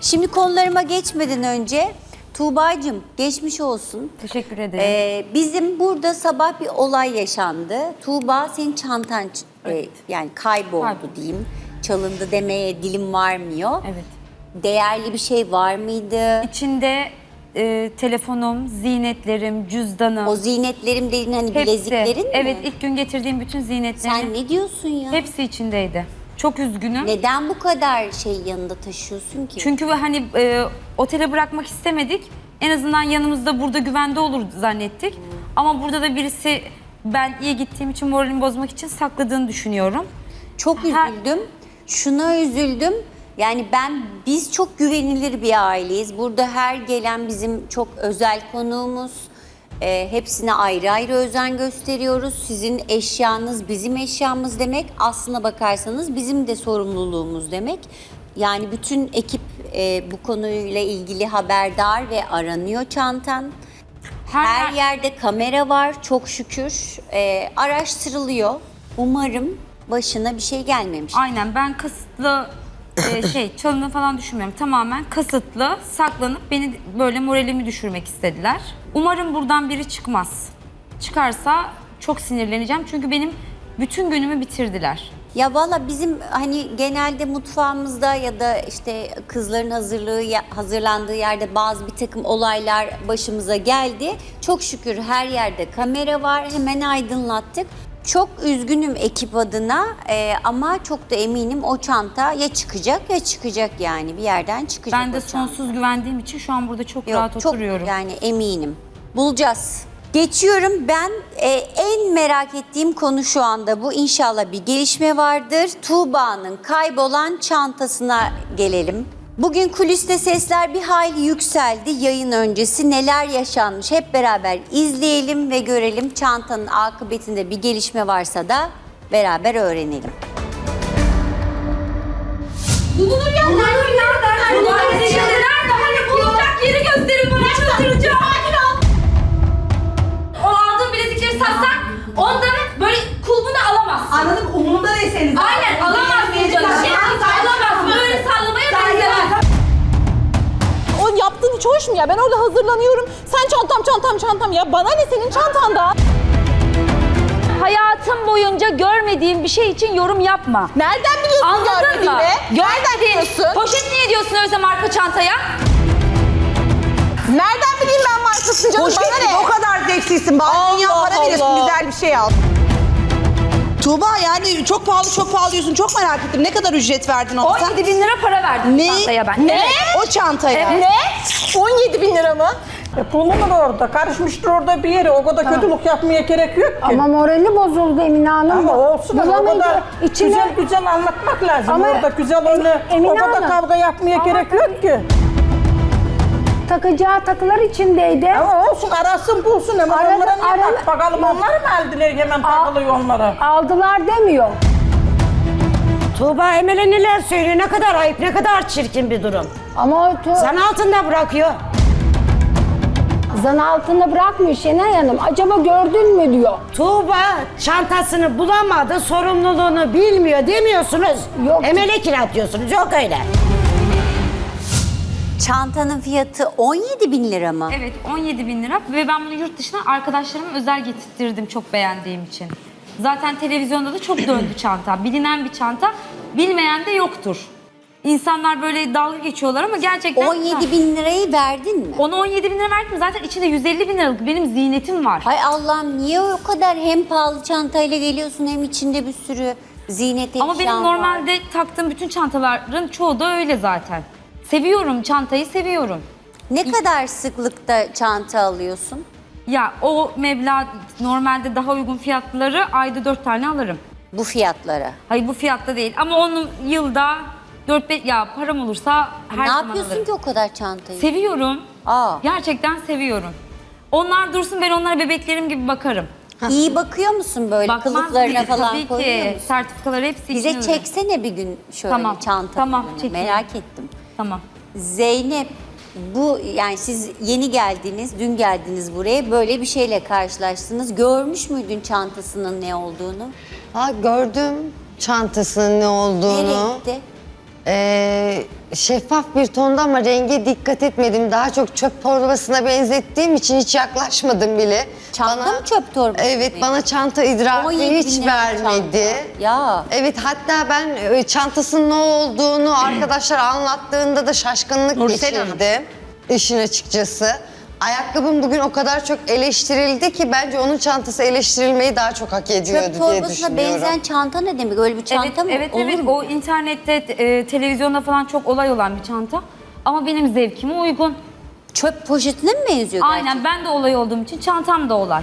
Şimdi konularıma geçmeden önce Tuğba'cığım geçmiş olsun. Teşekkür ederim. Ee, bizim burada sabah bir olay yaşandı. Tuğba senin çantan ç- e, yani kayboldu Kayboldu. diyeyim. Çalındı demeye dilim varmıyor. Evet. Değerli bir şey var mıydı? İçinde e, telefonum, ziynetlerim, cüzdanım. O ziynetlerim dediğin hani hepsi. bileziklerin mi? Evet ilk gün getirdiğim bütün ziynetlerim. Sen ne diyorsun ya? Hepsi içindeydi. Çok üzgünüm. Neden bu kadar şey yanında taşıyorsun ki? Çünkü hani e, otele bırakmak istemedik. En azından yanımızda burada güvende olur zannettik. Ama burada da birisi ben iyi gittiğim için moralimi bozmak için sakladığını düşünüyorum. Çok üzüldüm. Şuna üzüldüm. Yani ben biz çok güvenilir bir aileyiz. Burada her gelen bizim çok özel konuğumuz. Ee, hepsine ayrı ayrı özen gösteriyoruz. Sizin eşyanız bizim eşyamız demek. Aslına bakarsanız bizim de sorumluluğumuz demek. Yani bütün ekip e, bu konuyla ilgili haberdar ve aranıyor çantan. Her yerde kamera var çok şükür. Ee, araştırılıyor. Umarım başına bir şey gelmemiş. Aynen ben kasıtlı e, şey çalını falan düşünmüyorum. Tamamen kasıtlı saklanıp beni böyle moralimi düşürmek istediler. Umarım buradan biri çıkmaz. Çıkarsa çok sinirleneceğim çünkü benim bütün günümü bitirdiler. Ya valla bizim hani genelde mutfağımızda ya da işte kızların hazırlığı hazırlandığı yerde bazı bir takım olaylar başımıza geldi. Çok şükür her yerde kamera var. Hemen aydınlattık. Çok üzgünüm ekip adına e, ama çok da eminim o çanta ya çıkacak ya çıkacak yani bir yerden çıkacak Ben de o çanta. sonsuz güvendiğim için şu an burada çok Yok, rahat çok oturuyorum. yani eminim. Bulacağız. Geçiyorum ben e, en merak ettiğim konu şu anda bu. İnşallah bir gelişme vardır. Tuğba'nın kaybolan çantasına gelelim. Bugün kuliste sesler bir hayli yükseldi. Yayın öncesi neler yaşanmış hep beraber izleyelim ve görelim. Çantanın akıbetinde bir gelişme varsa da beraber öğrenelim. Bulunur ya. Bulunur nereden? Bulunur nerede? Hani bulunacak yeri gösterin bana çıldıracağım. Sakin ol. O aldığın bilezikleri satsan ondan böyle kulbunu alamazsın. Anladım umurumda değil senin. Aynen hiç hoş mu ya? Ben orada hazırlanıyorum. Sen çantam çantam çantam ya. Bana ne senin çantanda? Hayatım boyunca görmediğim bir şey için yorum yapma. Nereden biliyorsun Anladın mı? Nereden biliyorsun? Poşet niye diyorsun öyle marka çantaya? Nereden bileyim ben markasını canım? Poşet Bana ne? o kadar zevksizsin. Bari Allah dünya para Allah. veriyorsun güzel bir şey al. Tuğba yani çok pahalı çok pahalı diyorsun. Çok merak ettim. Ne kadar ücret verdin ona sen? 17 bin lira para verdim Ne? çantaya ben. Ne? Evet. O çantaya. Ne? 17 bin lira mı? E bulunur orada, karışmıştır orada bir yere. O kadar kötülük yapmaya gerek yok ki. Ama morali bozuldu Emine Hanım. Ama olsun ama o Bulamayınca kadar içine- güzel güzel anlatmak lazım. Ama orada güzel öyle Emine o kadar Hanım, kavga yapmaya ama gerek yok ki. Takacağı takılar içindeydi. Ama olsun arasın bulsun hemen Arada- onlara niye arada- bak bakalım onlar mı aldılar hemen takılıyor onlara. Aldılar demiyor. Tuğba Emel'e neler söylüyor? Ne kadar ayıp, ne kadar çirkin bir durum. Ama o tu- Zan altında bırakıyor. zan altında bırakmıyor Şenay Hanım. Acaba gördün mü diyor. Tuğba çantasını bulamadı, sorumluluğunu bilmiyor demiyorsunuz. Yok. Emel'e kiratıyorsunuz. Yok öyle. Çantanın fiyatı 17 bin lira mı? Evet 17 bin lira ve ben bunu yurt dışına arkadaşlarıma özel getirttirdim çok beğendiğim için. Zaten televizyonda da çok döndü çanta. Bilinen bir çanta, bilmeyen de yoktur. İnsanlar böyle dalga geçiyorlar ama gerçekten... 17 bin lirayı verdin mi? Ona 17 bin lira verdim zaten içinde 150 bin liralık benim ziynetim var. Hay Allah'ım niye o kadar hem pahalı çantayla geliyorsun hem içinde bir sürü ziynet eşyan Ama benim var? normalde taktığım bütün çantaların çoğu da öyle zaten. Seviyorum, çantayı seviyorum. Ne kadar sıklıkta çanta alıyorsun? Ya o meblağ normalde daha uygun fiyatları ayda 4 tane alırım. Bu fiyatlara. Hayır bu fiyatta değil ama onun yılda 4-5 ya param olursa her ne zaman yapıyorsun alırım. ki o kadar çantayı? Seviyorum. Aa. Gerçekten seviyorum. Onlar dursun ben onlara bebeklerim gibi bakarım. İyi bakıyor musun böyle Bakmaz kılıflarına mıyım? falan Tabii koyuyor ki. musun? Sertifikaları hepsi Bize içine çeksene bir gün şöyle Tamam, çanta. tamam, çekeyim. Merak ettim. Tamam. Zeynep bu yani siz yeni geldiniz, dün geldiniz buraya böyle bir şeyle karşılaştınız. Görmüş müydün çantasının ne olduğunu? Ha gördüm çantasının ne Nereye olduğunu. gitti? Ee, şeffaf bir tonda ama renge dikkat etmedim. Daha çok çöp torbasına benzettiğim için hiç yaklaşmadım bile. Çanta mı çöp torbası? Evet bana çanta idrarı 17 hiç vermedi. çanta. Ya. Evet hatta ben e, çantasının ne olduğunu arkadaşlar anlattığında da şaşkınlık geçirdim. İşin açıkçası. Ayakkabım bugün o kadar çok eleştirildi ki bence onun çantası eleştirilmeyi daha çok hak ediyordu Çöp diye torbasına düşünüyorum. benzeyen çanta ne demek? Öyle bir çanta evet, mı? evet, Olur evet. mu? O internette, e, televizyonda falan çok olay olan bir çanta. Ama benim zevkime uygun. Çöp poşetine mi benziyor? Aynen ben de olay olduğum için çantam da olay.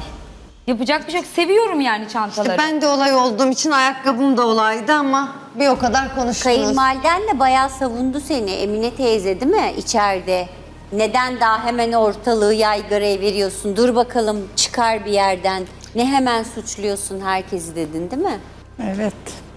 Yapacak bir şey yok. Seviyorum yani çantaları. İşte ben de olay olduğum için ayakkabım da olaydı ama bir o kadar konuştunuz. Kayınvaliden de bayağı savundu seni Emine teyze değil mi içeride? Neden daha hemen ortalığı yaygaraya veriyorsun? Dur bakalım çıkar bir yerden. Ne hemen suçluyorsun herkesi dedin değil mi? Evet.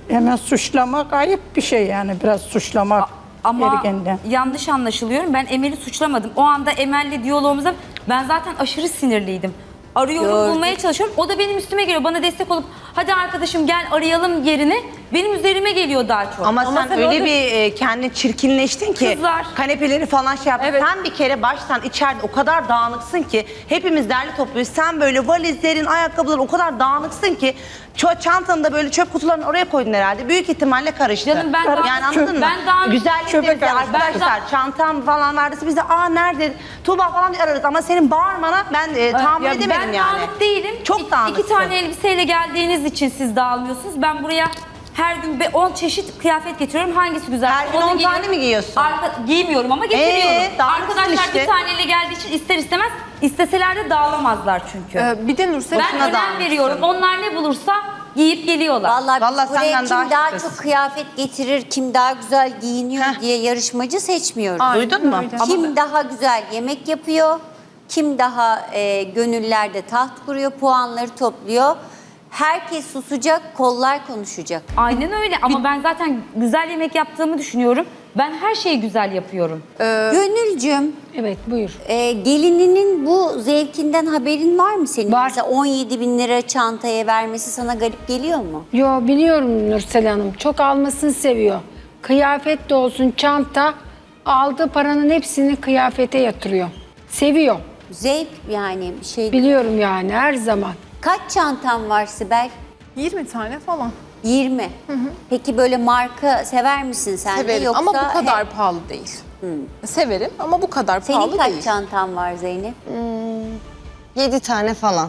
Hemen suçlamak ayıp bir şey yani biraz suçlamak Ama ergenden. yanlış anlaşılıyorum. Ben Emel'i suçlamadım. O anda Emel'le diyalogumuzda ben zaten aşırı sinirliydim. Arıyorum, Gördük. bulmaya çalışıyorum. O da benim üstüme geliyor. Bana destek olup hadi arkadaşım gel arayalım yerine benim üzerime geliyor daha çok. Ama, sen, öyle bir e, kendini çirkinleştin ki Kızlar. kanepeleri falan şey yaptın. Sen bir kere baştan içeride o kadar dağınıksın ki hepimiz derli topluyuz. Sen böyle valizlerin, ayakkabıların o kadar dağınıksın ki ço- çantanı da böyle çöp kutularını oraya koydun herhalde. Büyük ihtimalle karıştı. Canım ben yani dağınık- anladın mı? ben dağınık- Güzellik Çöpe karıştı. arkadaşlar çantam falan vardıysa biz de aa nerede Tuğba falan diye ararız ama senin bağırmana ben e, tahammül Ya edemedim ben yani. dağınık değilim. Çok dağınıksın. İki tane elbiseyle geldiğiniz için siz dağılmıyorsunuz. Ben buraya her gün 10 çeşit kıyafet getiriyorum. Hangisi güzel? Her gün Onu 10 tane giyiyorum. mi giyiyorsun? Arka, giymiyorum ama getiriyorum. Ee, Arkadaşlar işte. bir taneyle geldiği için ister istemez isteseler de dağılamazlar çünkü. Ee, bir de Nursel ben önem dağınıksın. veriyorum. Onlar ne bulursa giyip geliyorlar. Vallahi, Vallahi biz buraya senden kim daha daha, çok kıyafet getirir, kim daha güzel giyiniyor Heh. diye yarışmacı seçmiyoruz. Duydun mu? Kim daha güzel yemek yapıyor, kim daha e, gönüllerde taht kuruyor, puanları topluyor. Herkes susacak, kollar konuşacak. Aynen öyle ama ben zaten güzel yemek yaptığımı düşünüyorum. Ben her şeyi güzel yapıyorum. Gönülcüm, Evet buyur. e, gelininin bu zevkinden haberin var mı senin? Var. Mesela 17 bin lira çantaya vermesi sana garip geliyor mu? Yo biliyorum Nursel Hanım. Çok almasını seviyor. Kıyafet de olsun çanta aldığı paranın hepsini kıyafete yatırıyor. Seviyor. Zevk yani bir şey. Biliyorum yani her zaman. Kaç çantan var Sibel? 20 tane falan. 20. Peki böyle marka sever misin sen de Severim yoksa ama bu kadar he- pahalı değil. Severim ama bu kadar Senin pahalı kaç değil. çantan var Zeynep? 7 tane falan.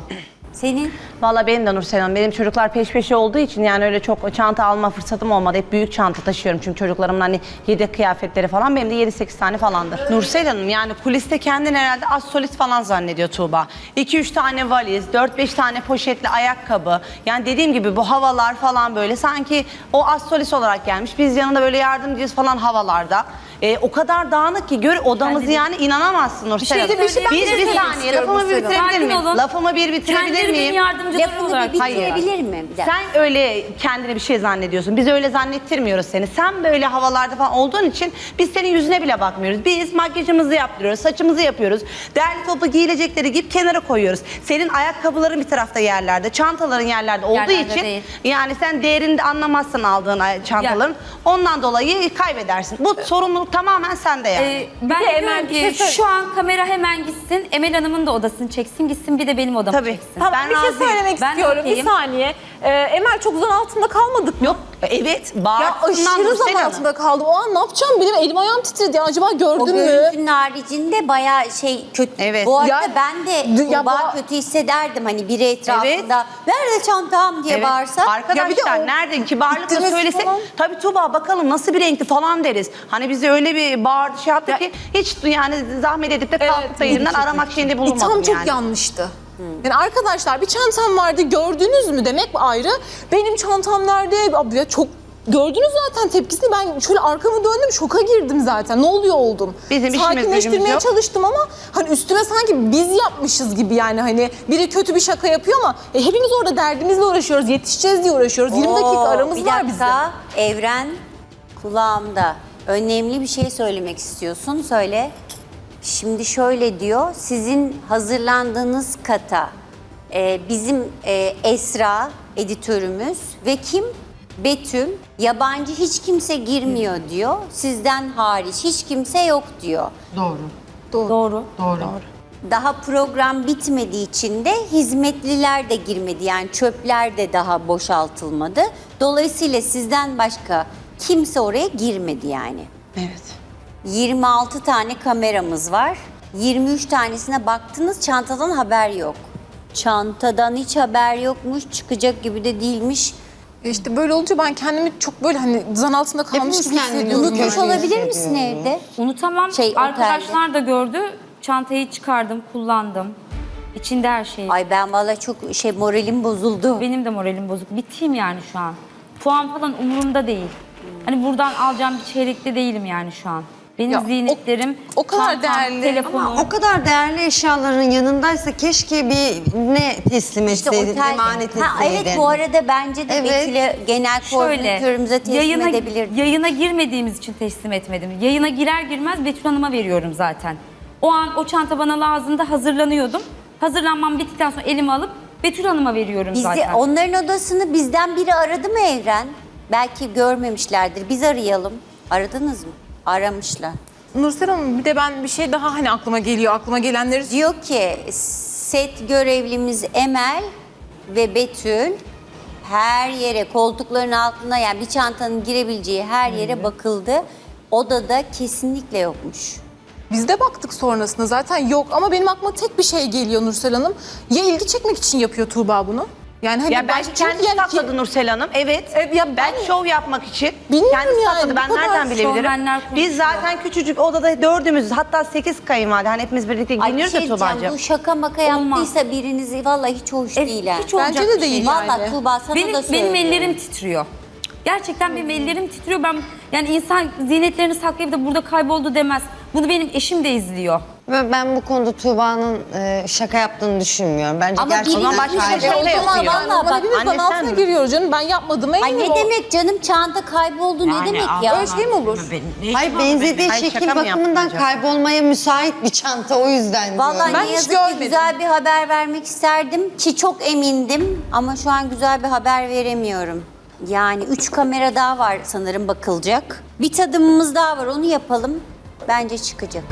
Senin? Valla benim de Nursel Hanım. Benim çocuklar peş peşe olduğu için yani öyle çok çanta alma fırsatım olmadı. Hep büyük çanta taşıyorum çünkü çocuklarımın hani yedek kıyafetleri falan. Benim de 7-8 tane falandır. Nursel Hanım yani kuliste kendini herhalde az solist falan zannediyor Tuğba. 2-3 tane valiz, 4-5 tane poşetli ayakkabı. Yani dediğim gibi bu havalar falan böyle sanki o az solist olarak gelmiş. Biz yanında böyle yardımcıyız falan havalarda. Ee, o kadar dağınık ki gör odamızı yani inanamazsın Nursel şey Hanım. bir şey ben bir, bir söylemek saniye istiyorum lafımı bir Nursel Hanım. bitirebilir Sakin miyim? olun. Lafımı bir bitirebilir miyim? benim yardımcılarım Lafını olarak. bir Hayır. bitirebilir mi? Bir dakika. Sen öyle kendini bir şey zannediyorsun. Biz öyle zannettirmiyoruz seni. Sen böyle havalarda falan olduğun için biz senin yüzüne bile bakmıyoruz. Biz makyajımızı yaptırıyoruz, saçımızı yapıyoruz. Değerli toplu giyilecekleri giyip kenara koyuyoruz. Senin ayakkabıların bir tarafta yerlerde, çantaların yerlerde olduğu Yerlerde için değil. yani sen değerini de anlamazsın aldığın ay- çantaların. Ondan dolayı kaybedersin. Bu sorumluluk tamamen sende yani. Ee, ben de Emel, şey ki şu an kamera hemen gitsin. Emel Hanım'ın da odasını çeksin. Gitsin bir de benim odamı Tabii. çeksin. Tamam Ben bir şey razıyım. söylemek Ben istiyorum. Bir okeyim. saniye. Ee, Emel çok zan altında kalmadık mı? Yok evet Ya aşırı Nursel Hanım. altında kaldım. O an ne yapacağım benim elim ayağım titredi. Ya, Acaba O gördün mü? görüntünün haricinde bayağı şey kötü. Evet. Bu arada Ya- ben de Ya bu- kötü hissederdim. Hani biri etrafında nerede çantam diye Evet. bağırsa. Arkadaşlar Ya bir de o nerede kibarlıkla ittirmesi söylese falan. tabii Tuğba bakalım nasıl bir renkli falan deriz. Hani bize öyle bir bağırdı şey yaptı ki hiç yani zahmet edip de kalkıp da yerinden aramak şeyinde bulunmadım İtham çok yani. yanlıştı. Yani arkadaşlar bir çantam vardı gördünüz mü demek ayrı. Benim çantam nerede? Abi ya çok gördünüz zaten tepkisini. Ben şöyle arkamı döndüm şoka girdim zaten. Ne oluyor oldum. Bizim işimiz gücümüz Sakinleştirmeye yok. çalıştım ama hani üstüme sanki biz yapmışız gibi yani hani biri kötü bir şaka yapıyor ama e, hepimiz orada derdimizle uğraşıyoruz. Yetişeceğiz diye uğraşıyoruz. 20 dakika Oo, aramız bir var bizim. dakika. Evren kulağımda. Önemli bir şey söylemek istiyorsun. Söyle. Şimdi şöyle diyor. Sizin hazırlandığınız kata e, bizim e, Esra editörümüz ve kim? Betül yabancı hiç kimse girmiyor diyor. Sizden hariç hiç kimse yok diyor. Doğru. Daha program bitmediği için de hizmetliler de girmedi. Yani çöpler de daha boşaltılmadı. Dolayısıyla sizden başka kimse oraya girmedi yani. Evet. 26 tane kameramız var. 23 tanesine baktınız çantadan haber yok. Çantadan hiç haber yokmuş, çıkacak gibi de değilmiş. İşte böyle olunca ben kendimi çok böyle hani zan altında kalmış Hepimiz gibi hissediyorum. Unutmuş Öyle olabilir misin evde? Unutamam. Şey. Arkadaşlar da gördü. Çantayı çıkardım, kullandım. İçinde her şey. Ay ben valla çok şey moralim bozuldu. Benim de moralim bozuk. Biteyim yani şu an. Puan falan umurumda değil. Hani buradan alacağım bir çeyrekte değilim yani şu an. Benim Ya, o- ziynetlerim, o kadar çantam, değerli. telefonum. Ama o kadar değerli eşyaların yanındaysa keşke bir ne teslim İşte etseydin, otelde- emanet Ha, etseydin. evet bu arada bence de Evet. Betül'e genel koordinatörümüze teslim yayına, edebilirdim. yayına girmediğimiz için teslim etmedim. Yayına girer girmez Betül Hanım'a veriyorum zaten. O an o çanta bana lazımdı hazırlanıyordum. Hazırlanmam bittikten sonra elime alıp Betül Hanım'a veriyorum Bizde zaten. onların odasını bizden biri aradı mı Evren? Belki görmemişlerdir. Biz arayalım. Aradınız mı? Aramışlar. Nursel Hanım bir de ben bir şey daha hani aklıma geliyor. Aklıma gelenleri Diyor ki set görevlimiz Emel ve Betül her yere koltukların altına yani bir çantanın girebileceği her yere bakıldı. Odada kesinlikle yokmuş. Biz de baktık sonrasında zaten yok ama benim aklıma tek bir şey geliyor Nursel Hanım. Ya ilgi çekmek için yapıyor Tuğba bunu? Yani hani Ya belki çünkü kendi yani ki- sakladı Nursel Hanım. Evet. Evet, ya ben- belki şov yapmak için. Bilmiyorum Kendisi yani, sakladı. Ben nereden bilebilirim? Biz zaten küçücük odada dördümüz hatta sekiz kayınvalide. Hani hepimiz birlikte giyiniyoruz şey ya Tuğba'cığım. bu şaka maka yaptıysa birinizi vallahi hiç hoş Evet, değil. hiç Bence de şey değil Vallahi yani. Tuğba sana benim, da benim söylüyorum. ellerim titriyor. Gerçekten benim ellerim titriyor. Ben yani insan ziynetlerini saklayıp da burada kayboldu demez. Bunu benim eşim de izliyor. Ve ben bu konuda Tuğba'nın e, şaka yaptığını düşünmüyorum. Bence Ama gerçekten biri başka kayboldu. şey o Şaka zaman yapıyor. bana bak, bir zan anne sen altına mi? giriyor canım. Ben yapmadım Ay eminim. ne o- demek canım çanta kayboldu ne demek ya? Öyle şey mi olur? Hayır benzediği şekil şaka bakımından kaybolmaya müsait bir çanta o yüzden Vallahi diyorum. Ben ne hiç yazık ki görmedim. güzel bir haber vermek isterdim ki çok emindim ama şu an güzel bir haber veremiyorum. Yani üç kamera daha var sanırım bakılacak. Bir tadımımız daha var onu yapalım. Bence çıkacak.